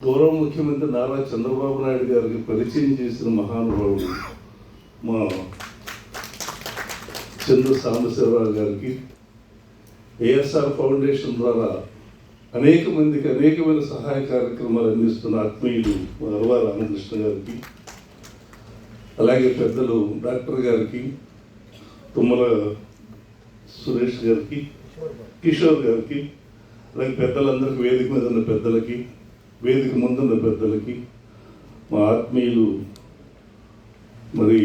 గౌరవ ముఖ్యమంత్రి నారా చంద్రబాబు నాయుడు గారికి పరిచయం చేసిన మహానుభావుడు మా చంద్ర సాంబశివరావు గారికి ఏఎస్ఆర్ ఫౌండేషన్ ద్వారా అనేక మందికి అనేకమైన సహాయ కార్యక్రమాలు అందిస్తున్న ఆత్మీయులు అరవా రామకృష్ణ గారికి అలాగే పెద్దలు డాక్టర్ గారికి తుమ్మల సురేష్ గారికి కిషోర్ గారికి అలాగే పెద్దలందరికీ వేదిక మీద ఉన్న పెద్దలకి వేదిక ముందున్న పెద్దలకి మా ఆత్మీయులు మరి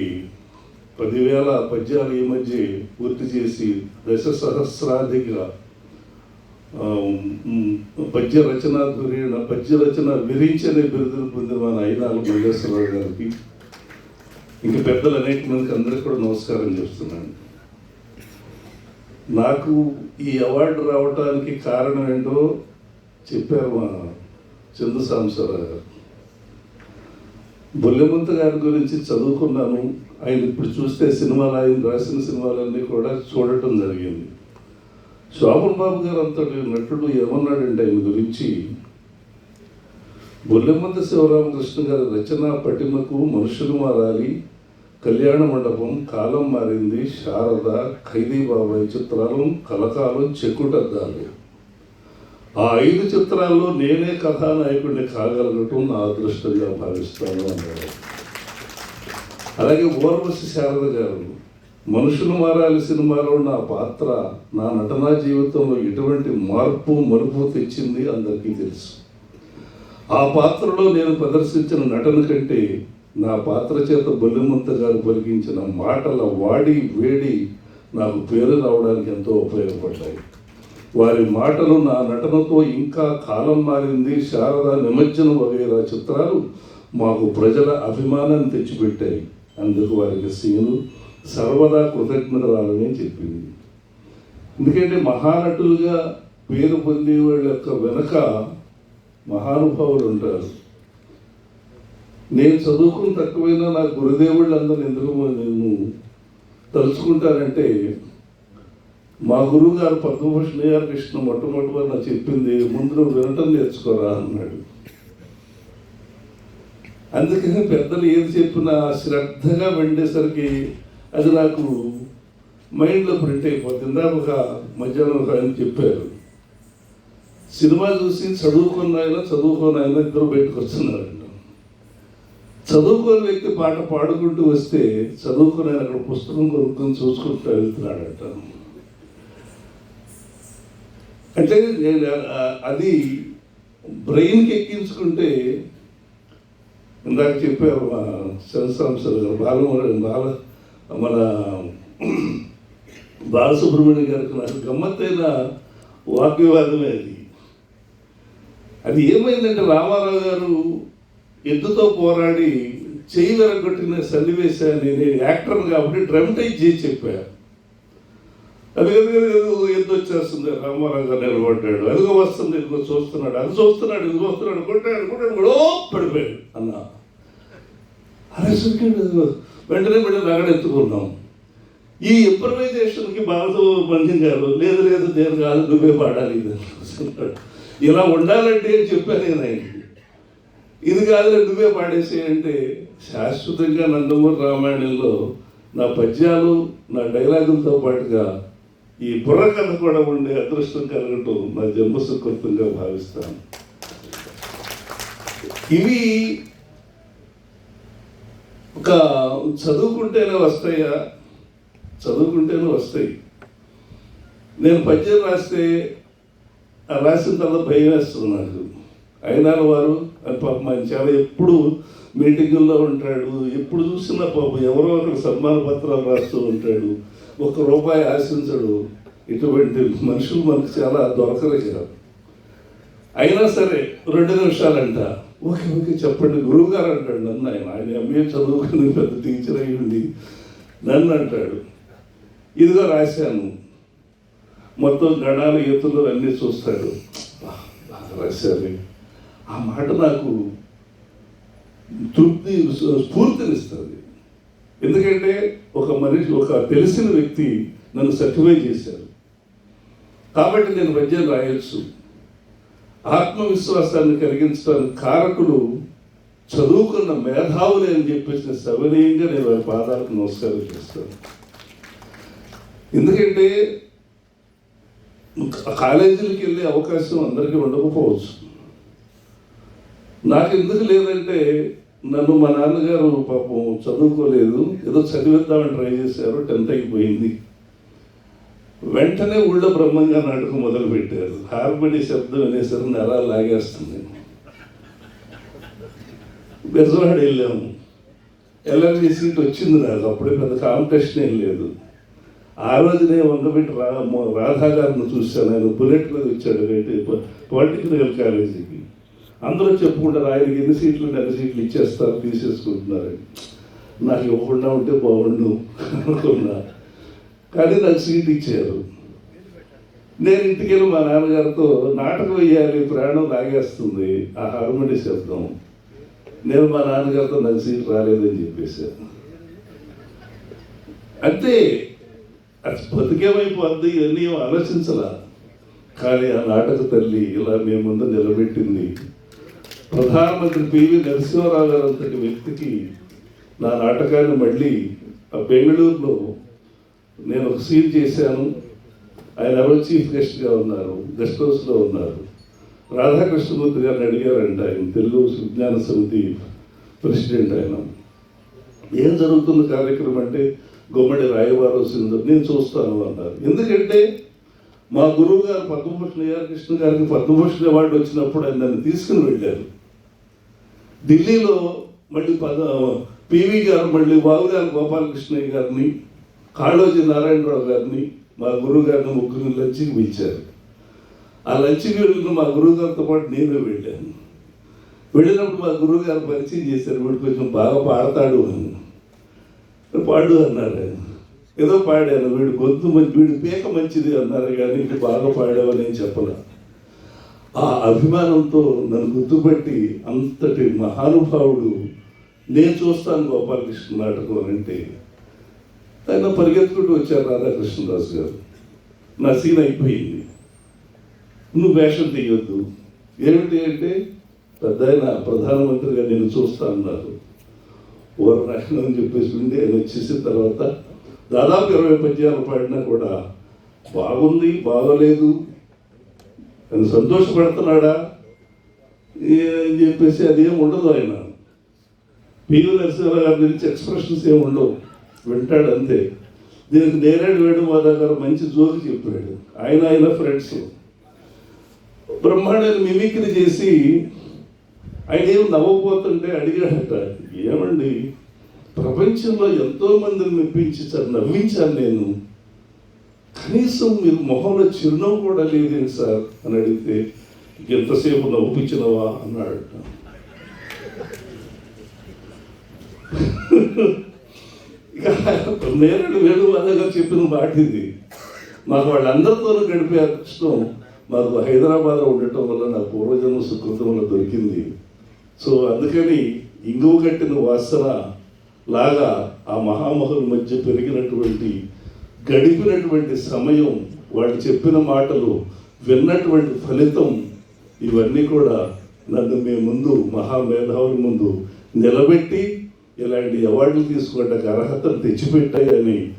పదివేల పద్యాలు ఈ మధ్య పూర్తి చేసి దశ సహస్రాధిక పద్య రచన ధురీణ పద్య రచన విరించనే బిరుదులు పొందిన మన ఐనాలు మల్లేశ్వరరావు గారికి ఇంక పెద్దలు అనేక మందికి అందరికీ కూడా నమస్కారం చేస్తున్నాను. నాకు ఈ అవార్డు రావటానికి కారణం ఏంటో చెప్పారు మా చందు సాంబశివరావు గారు బొల్లెమంత గారి గురించి చదువుకున్నాను. ఆయన ఇప్పుడు చూస్తే సినిమాలు ఆయన రాసిన సినిమాలన్నీ కూడా చూడటం జరిగింది. శోభన్ బాబు గారు అంతటి నటుడు ఏమన్నాడంటే ఆయన గురించి బొల్లెమంత శివరామకృష్ణ గారి రచన పటిమకు మనుషులు మారాలి. కళ్యాణ మండపం కాలం మారింది. శారద ఖైదీ బాబాయ్ చిత్రాలు కలకాలం చెక్కుటద్దాలి. ఆ ఐదు చిత్రాల్లో నేనే కథానాయకుడిని కాగలగటం నా అదృష్టంగా భావిస్తాను అన్నాడు. అలాగే ఊర్వశి శారద గారు మనుషులు మారాలి సినిమాలో నా పాత్ర నా నటనా జీవితంలో ఎటువంటి మార్పు మరుపు తెచ్చింది అందరికీ తెలుసు. ఆ పాత్రలో నేను ప్రదర్శించిన నటన కంటే నా పాత్ర చేత బొల్లిమంత గారు పలికించిన మాటల వాడి వేడి నాకు పేరు రావడానికి ఎంతో ఉపయోగపడ్డాయి. వారి మాటలు నా నటనతో ఇంకా కాలం మారింది. శారద నిమజ్జనం వగైరా చిత్రాలు మాకు ప్రజల అభిమానాన్ని తెచ్చిపెట్టాయి. అందుకు వారికి సీను సర్వదా కృతజ్ఞతరాలని చెప్పింది. ఎందుకంటే మహానటులుగా పేరు పొందే వాళ్ళ యొక్క వెనక మహానుభావులు ఉంటారు. నేను చదువుకుని తక్కువైనా నా గురుదేవుళ్ళు అందరూ ఎందుకు నేను తలుచుకుంటానంటే మా గురువు గారు పద్మభూషణ్ గారు కృష్ణ మొట్టమొదటిగా నాకు చెప్పింది ముందు నువ్వు వినటం నేర్చుకోరా అన్నాడు. అందుకని పెద్దలు ఏది చెప్పినా శ్రద్ధగా వెండేసరికి అది నాకు మైండ్లో ప్రింట్ అయిపోతుంది ఒక మధ్యాహ్నం ఒక ఆయన చెప్పారు సినిమా చూసి చదువుకున్న ఆయన చదువుకున్న ఆయన ఇద్దరు బయటకు వస్తున్నారంట. చదువుకోని వ్యక్తి పాట పాడుకుంటూ వస్తే చదువుకున్న ఆయన అక్కడ పుస్తకం కొనుక్కొని చూసుకుంటూ వెళ్తున్నాడట. అంటే నేను అది బ్రెయిన్కి ఎక్కించుకుంటే ఇందాక చెప్పారు మా శంసాంశాలు గారు బాలమురళి బాల మన బాలసుబ్రహ్మణ్యం గారికి నాకు గమ్మత్తైన వాగ్వివాదమే అది. అది ఏమైందంటే రామారావు గారు ఎద్దుతో పోరాడి చేయి వెరగొట్టిన సన్నివేశాన్ని నేను యాక్టర్ కాబట్టి డ్రమటైజ్ చేసి చెప్పాను. అది అది ఎద్దు వచ్చేస్తుంది? రామారావు గారు నిలబడ్డాడు. అదిగో వస్తుంది ఇదిగో చూస్తున్నాడు. అది చూస్తున్నాడు ఇది చూస్తున్నాడు కొట్టాడు కొట్టాడు కూడా పడిపోయాడు అన్న అరే వెంటనే వెంటనే రగడెత్తుకున్నాం ఈ ఇంప్రవైజేషన్కి బాలసుబ్రహ్మణ్యం గారు లేదు లేదు నేను కాదు నువ్వే పాడాలి ఇది ఇలా ఉండాలంటే అని చెప్పాను నేను ఆయనకి. ఇది కాదు నువ్వే పాడేసి అంటే శాశ్వతంగా నందమూరి రామాయణంలో నా పద్యాలు నా డైలాగులతో పాటుగా ఈ బుర్రకథ కూడా ఉండే అదృష్టం కలగటం నా జన్మ సుకృతంగా భావిస్తాను. ఇవి ఒక చదువుకుంటేనే వస్తాయా? చదువుకుంటేనే వస్తాయి. నేను పద్యం రాస్తే ఆ రాసిన తర్వాత భయం వేస్తుంది నాకు. అయినా వారు అది పాపం ఆయన చాలా ఎప్పుడు మీటింగుల్లో ఉంటాడు ఎప్పుడు చూసినా పాపం ఎవరో ఒకరు సన్మాన పత్రాలు రాస్తూ ఉంటాడు ఒక్క రూపాయి ఆశించడు. ఇటువంటి మనుషులు మనకు చాలా దొరకలేరు. అయినా సరే రెండు నిమిషాలంట. ఓకే ఓకే చెప్పండి. గురువు గారు అంటాడు నన్ను ఆయన ఆయన ఎంఏ చదువుకుని పెద్ద టీచర్ అయ్యండి నన్ను అంటాడు. ఇదిగో రాశాను. మొత్తం గణాలు ఈతలు అన్నీ చూస్తాడు. బాగా రాశారు. ఆ మాట నాకు తృప్తి స్ఫూర్తినిస్తుంది. ఎందుకంటే ఒక మనిషి ఒక తెలిసిన వ్యక్తి నన్ను సర్టిఫై చేశారు. కాబట్టి నేను పద్యం రాయొచ్చు. ఆత్మవిశ్వాసాన్ని కలిగించడానికి కారకులు చదువుకున్న మేధావులే అని చెప్పేసి సవినయంగా నేను వారి పాదాలకు నమస్కారం చేస్తాను. ఎందుకంటే కాలేజీలకు వెళ్ళే అవకాశం అందరికీ ఉండకపోవచ్చు. నాకు ఎందుకు లేదంటే నన్ను మా నాన్నగారు పాపం చదువుకోలేదు. ఏదో చదివిద్దామని ట్రై చేశారు. టెన్త్ అయిపోయింది. వెంటనే ఊళ్ళో బ్రహ్మంగా నాటకం మొదలుపెట్టారు. హార్మోని శబ్దం అనేసరికి నెల లాగేస్తుంది బెజవాడ వెళ్ళాము. ఎల్ఎల్బి సీట్ వచ్చింది నాకు. అప్పుడే పెద్ద కాంపిటీషన్ ఏం లేదు. ఆ రోజునే వంగబెట్టి రా రాధాగారిని రాధా గారిని చూశాను. ఆయన బుల్లెట్ మీద వచ్చాడు. పొలిటికల్ కాలేజీకి. అందరూ చెప్పుకుంటారు ఆయనకి ఎన్ని సీట్లు ఉంటే సీట్లు ఇచ్చేస్తారు తీసేసుకుంటున్నారు నాకు ఇవ్వకుండా ఉంటే బాగుండు అనుకున్నా. కానీ నాకు సీట్ ఇచ్చారు. నేను ఇంటికి వెళ్ళి మా నాన్నగారితో నాటకం వేయాలి ప్రాణం లాగేస్తుంది ఆ హార్మోని శబ్దం. నేను మా నాన్నగారితో నాకు సీట్ రాలేదని చెప్పేశాను అంతే అది బతికేమైపోద్ది ఇవన్నీ ఏం ఆలోచించలా. కానీ ఆ నాటక తల్లి ఇలా మీ ముందు నిలబెట్టింది. ప్రధానమంత్రి పివి నరసింహరావు గారు అంతటి వ్యక్తికి నా నాటకాన్ని మళ్ళీ ఆ బెంగళూరులో నేను ఒక సీన్ చేశాను. ఆయన ఎవరు చీఫ్ గెస్ట్గా ఉన్నారు గెస్ట్ హౌస్లో ఉన్నారు. రాధాకృష్ణమూర్తి గారిని అడిగారంట ఆయన తెలుగు విజ్ఞాన సమితి ప్రెసిడెంట్ ఆయన. ఏం జరుగుతున్న కార్యక్రమం అంటే గుమ్మడి రాయవారు సింధు నేను చూస్తాను అన్నారు. ఎందుకంటే మా గురువు గారు పద్మభూషణ్ ఏఆర్ కృష్ణ గారికి పద్మభూషణ్ అవార్డు వచ్చినప్పుడు ఆయన నన్ను తీసుకుని వెళ్ళారు. ఢిల్లీలో మళ్ళీ పద పివి గారు మళ్ళీ బాబుగారు గోపాలకృష్ణయ్య గారిని కాళోజీ నారాయణరావు గారిని మా గురువు గారిని ముగ్గురు లంచ్కి పిలిచారు. ఆ లంచ్కి వెళ్ళిన మా గురువు గారితో పాటు నేను వెళ్ళాను. వెళ్ళినప్పుడు మా గురువు గారు పరిచయం చేశారు వీడు కొంచెం బాగా పాడతాడు అని. పాడు అన్నారు ఆయన. ఏదో పాడాను వీడు గొంతు మంచి వీడి పీక మంచిది అన్నారు కానీ ఇంకా బాగా పాడావని నేను చెప్పలే. ఆ అభిమానంతో నన్ను గుర్తుపెట్టి అంతటి మహానుభావుడు నేను చూస్తాను గోపాలకృష్ణ నాటకం అని అంటే ఆయన పరిగెత్తుకుంటూ వచ్చారు రాధాకృష్ణదాస్ గారు. నా సీన్ అయిపోయింది. నువ్వు వేషం తీయొద్దు. ఏమిటి అంటే పెద్ద ఆయన ప్రధానమంత్రిగా నేను చూస్తా అన్నారు. ఓర నాయన అని చెప్పేసి ఉండి ఆయన వచ్చేసిన తర్వాత దాదాపు ఇరవై పద్యాలు పాడినా కూడా బాగుంది బాగోలేదు తను సంతోషపడుతున్నాడా ఏ- అని చెప్పేసి అదేం ఉండదు ఆయన. పివి నరసింహారావు గారి గురించి ఎక్స్ప్రెషన్స్ ఏమి ఉండవు. వింటాడు అంతే. దీనికి నేరేడు వేణు గారు మంచి జోకి చెప్పాడు. ఆయన ఆయన ఫ్రెండ్స్ బ్రహ్మాండని మిమిక్రీ చేసి ఆయన ఏం నవ్వబోతుంటే అడిగాడట ఏమండి? ప్రపంచంలో ఎంతోమందిని మెప్పించి సార్ నవ్వించాను నేను. కనీసం మీరు మొహంలో చిరునవ్వు కూడా లేదేంటి సార్? అని అడిగితే ఎంతసేపు నవ్వుపించినవా? అన్నాడు. ఇక నేరుడు వేణు గారు చెప్పిన మాట ఇది. మాకు వాళ్ళందరితోనూ గడిపే అదృష్టం మాకు హైదరాబాద్లో ఉండటం వల్ల నా పూర్వజన్మ సుకృతం వల్ల దొరికింది. సో అందుకని ఇంగువ కట్టిన వాసన లాగా ఆ మహామహుల మధ్య పెరిగినటువంటి గడిపినటువంటి సమయం వాళ్ళు చెప్పిన మాటలు విన్నటువంటి ఫలితం ఇవన్నీ కూడా నన్ను మీ ముందు మహామేధావుల ముందు నిలబెట్టి ఇలాంటి అవార్డులు తీసుకోవడానికి అర్హతను తెచ్చిపెట్టాయని